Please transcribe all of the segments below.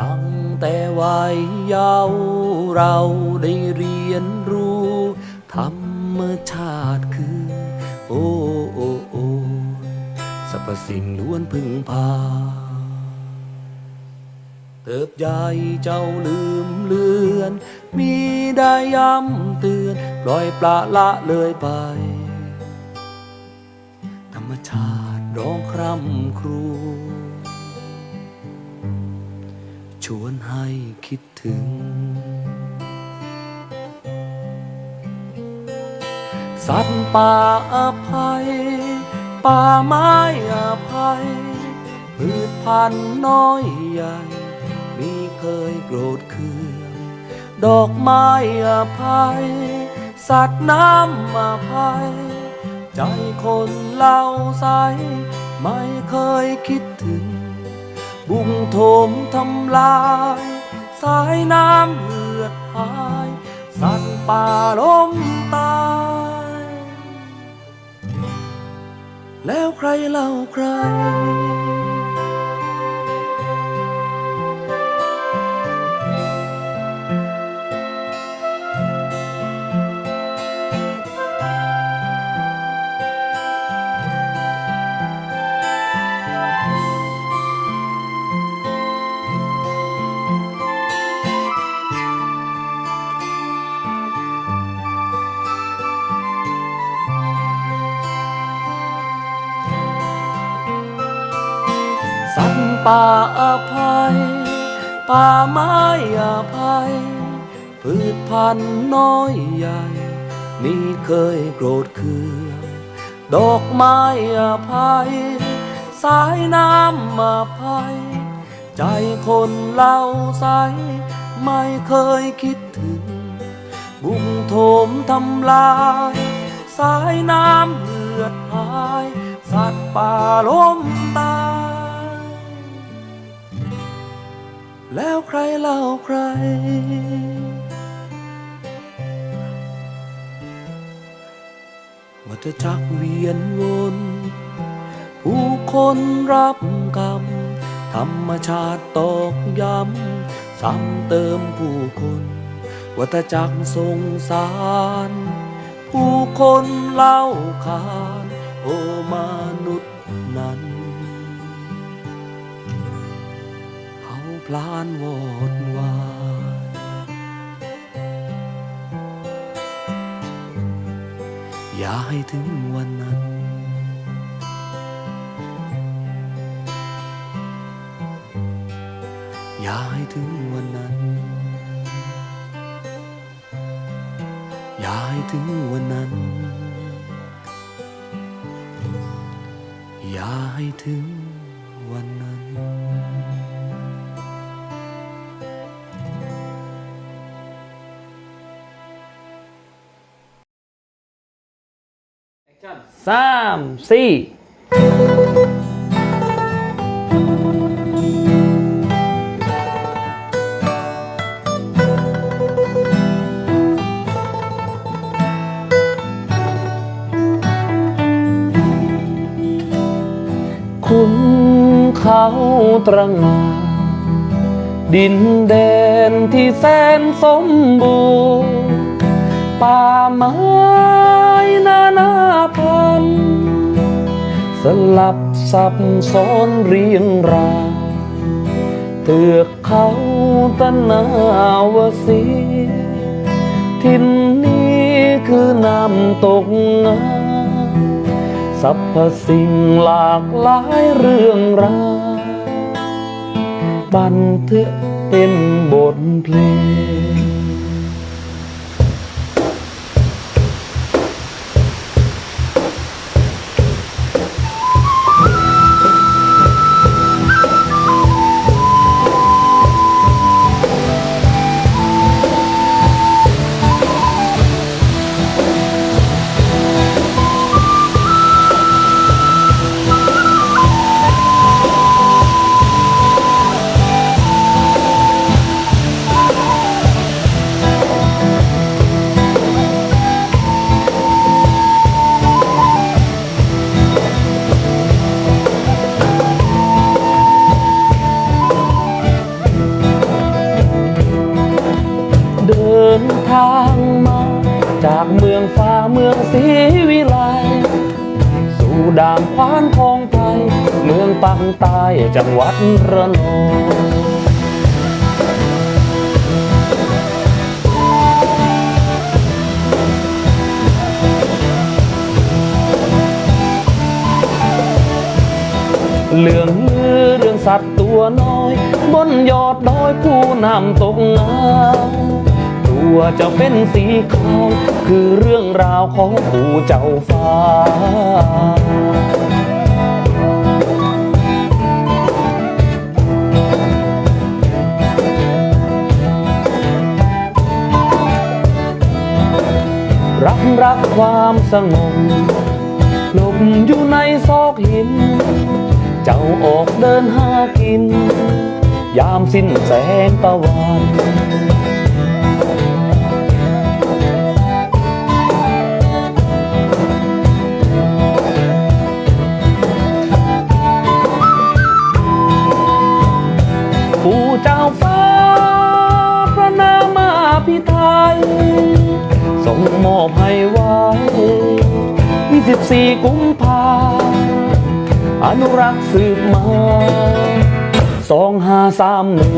ตั้งแต่วัยเยาว์เราได้เรียนรู้ ธรรมชาติคือ โอ้โอโอ้สรรพสิ่งล้วนพึ่งพา เติบใหญ่เจ้าลืมเลือน มีได้ย้ำเตือน ปล่อยปละละเลยไป ธรรมชาติร้องคร่ำครวญ ชวนให้คิดถึง สัตว์ป่าอภัย ป่าไม้อภัยพืชพันธุ์น้อยใหญ่ มีเคยโกรธเคืองดอกไม้อภัย สัตว์น้ำอภัย ใจคนเล่าใส ไม่เคยคิดถึง บุงโถมทำลาย สายน้ำเลือดหาย สัตว์ป่าล้มตาย แล้วใครเล่าใคร ป่าอภัย ป่าไม้อภัย พืชพันธุ์น้อยใหญ่มีเคยโกรธเคืองดอกไม้อภัย สายน้ำอภัย ใจคนเล่าใส ไม่เคยคิดถึง บุงโถมทำลาย สายน้ำเหือดหาย สัตว์ป่าล้มตาย แล้วใครเล่าใคร ว่าจะจักเวียนวนผู้คนรับกรรม ธรรมชาติตอกย้ำ ซ้ำเติมผู้คนวัฏจักรสงสาร ผู้คนเล่าขาน โอมนุษย์ พลานวอดวายอย่าให้ถึงวันนั้น อย่าให้ถึงวันนั้น อย่าให้ถึงวันนั้น อย่าให้ถึงวันนั้น สามสี่คุณเขาตระงานดินแดนที่แสนสมบูรณ์ป่าไม้ นาพัน สลับซับซ้อนเรียงรายเตือกเขาตะนาวสีทินนี้คือน้ำตกงาสรรพสิ่งหลากหลายเรื่องราวบันทึกเป็นบทเพลง ฟ้าเมืองศรีวิไลสู่ดามพานคองไทย เมืองปังใต้จังหวัดระนองเรื่องลือเรื่องสัตว์ตัวน้อย บนยอดดอยผู้นำตกงามตั วเจะเป็นสีขาวคือเรื่องราวของผู้เจ้าฟ้ารักรักความสงบหลบอยู่ในซอกหิน เจ้าออกเดินหากิน ยามสิ้นแสงตะวัน ส่งมอบให้ไว้ 24 กุมภาอนุรักษ์สืบมาสองห้าสามหนึ่ง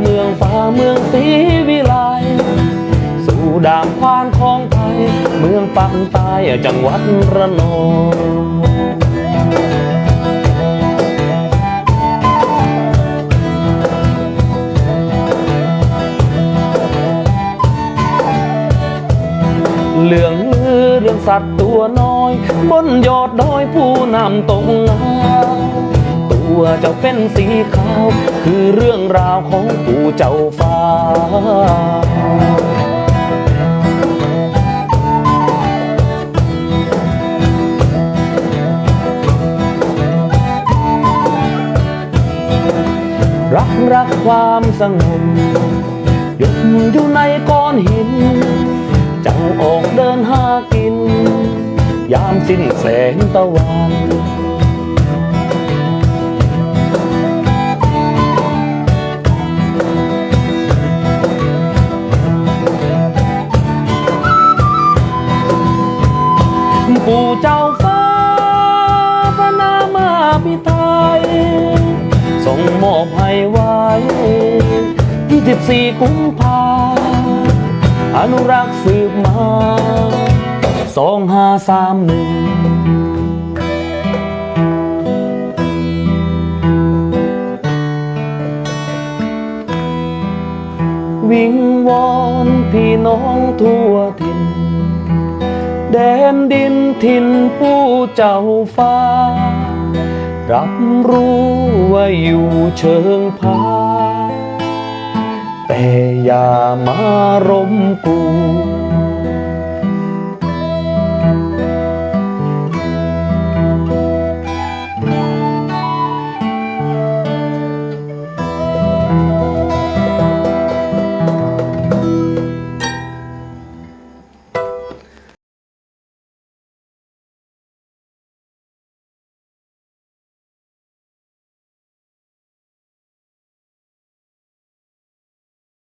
เมืองฟ้าเมืองศรีวิไลสู่ด่างควานของไทย เมืองปักใต้จังหวัดระนองเรื่องลือเรื่องสัตว์ตัวน้อย บนยอดดอยผู้นำตกงา วเจ้าเป็นสีขาว คือเรื่องราวของปู่เจ้าฟ้ารักรักความสงบหยดอยู่ในก้อนหินเจ้าออกเดินหากิน ยามสิ้นแสงตะวัน ปู่เจ้าฟ้าพระนามาพิไทยส่งมอบให้ไว้ 24 กุมภาอนุรักษ์สืบมา2531วิงวอนพี่น้องทั่วถิ่ แดนดินทินผู้เจ้าฟ้า รับรู้ว่าอยู่เชิงพา แต่อย่ามารมกู